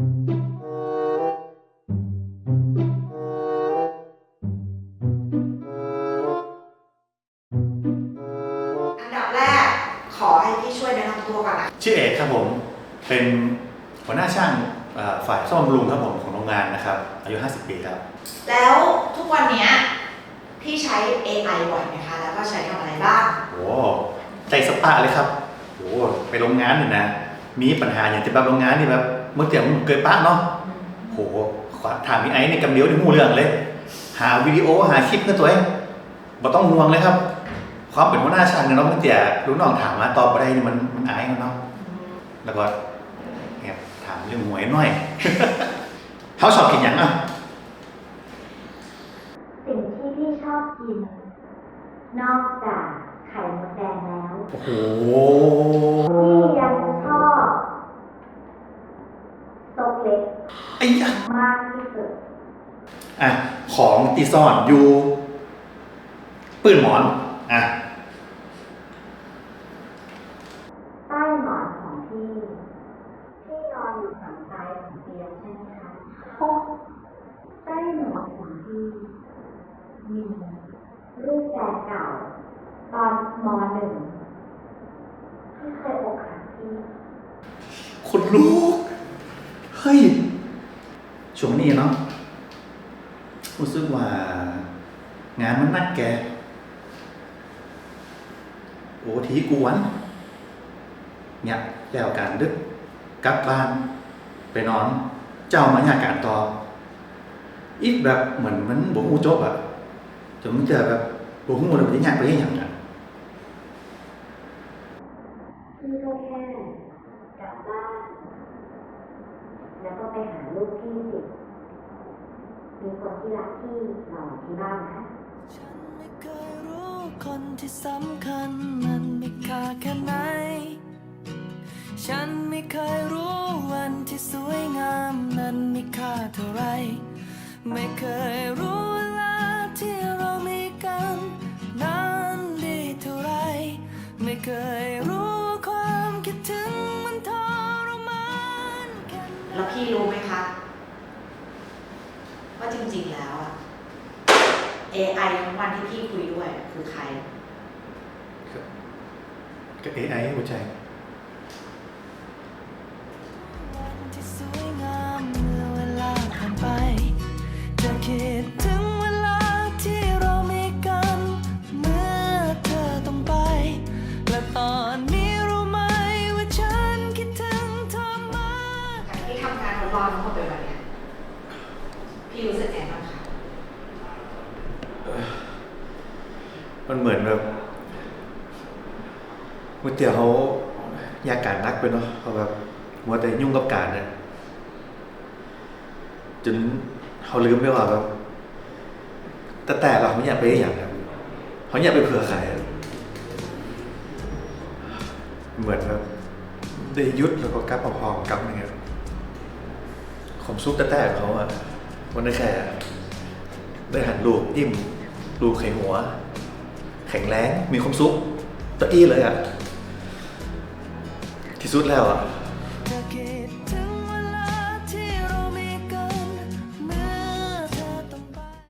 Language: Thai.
อันดับแรกขอให้พี่ช่วยแนะนำตัวก่อนนะชื่อเอกครับผมเป็นหัวหน้าช่างเอ่อฝ่ายซ่อมบำรุงครับผมของโรงงานนะครับ อายุ 50 ปีครับ แล้วทุกวันเนี้ยพี่ใช้ AI บ่อยไหมคะ แล้วก็ใช้ทำอะไรบ้าง โอ้ใจสปาเลยครับโอ้ไปโรงงานเนี่ยนะ มีปัญหาอย่างที่แบบโรงงานนี่แบบ เมื่อเกี่ยวมันเกิดปะเนาะโหถามพี่ไอ้ในกำเดียวในหูเรื่องเลย หาวิดีโอหาคลิปเพื่อตัวเองบ่ต้องห่วงเลยครับ ความเป็นหัวหน้าช่างเนี่ยเนาะเมื่อเกี่ยรู้น้องถามมาตอบไปได้นี่มันมันอายมันเนาะแล้วก็แอบถามเรื่องหวยหน่อยเขาชอบกินหยังอะสิ่งที่พี่ชอบกิน นอกจากไข่มดแดงแล้ว โอ้โหพี่ยังชอบซกเล็ก ไอ้ยะมากที่สุดอะ ของตีซ่อนอยู่ปืนหมอน อะ ใต้หมอนของพี่พี่นอนอยู่ฝั่งซ้ายของเตียงใช่ไหมคะใต้หมอนของพี่มีรูปแฟนเก่า ตอนมหนึ่งที่เคยอกหักพี่ คนลูก เฮ้ย ช่วงนี้เนาะรู้สึกว่างานมันนักแก โอ้ทีกวนเนี่ยแล้วการดึกกลับบ้าน ไปนอน เจ้ามาอยากการต่อ อีกแบบเหมือนมันบ่ฮู้จบอะจนมันเจอแบบบ่ฮู้เลยว่าจะอยากไปยังอะพี่ก็แค่กลับบ้าน แล้วก็ไปหาลูกพี่สิมีคนที่รักพี่รอที่บ้านนะ ฉันไม่เคยรู้คนที่สำคัญมันมีค่าแค่ไหน ฉันไม่เคยรู้วันที่สวยงามนั้นมีค่าเท่าไร ไม่เคยรู้เวลาที่เรามีกันนั้นดีเท่าไร ไม่เคย คะว่าจริงๆแล้วอะ AI ทั้งวันที่พี่คุยด้วยคือใครก็ AI หัวใจ รทดลองทั้งหมดเป็นวันเนี้ยพี่รู้สึกไงบ้างคะมันเหมือนแบบเมื่อเตียวเขาอยากการนักไปเนาะเขาแบบมัวแต่ยุ่งกับการเนี่ยจนเขาลืมไปว่าแบบแต่แต่เราไม่อยากไปอย่างครับเขาอยากไปเผื่อใครอะเหมือนแบบได้ยุดแล้วก็กลับมาพอมกับอย่างเงี้ย ผมซุปแต่แต่ของเขาอะวันนี้แค่ ได้หันลูกยิ้มลูกไข่หัว แข็งแรงมีความสุขตะอี้เลยอะที่สุดแล้วอะ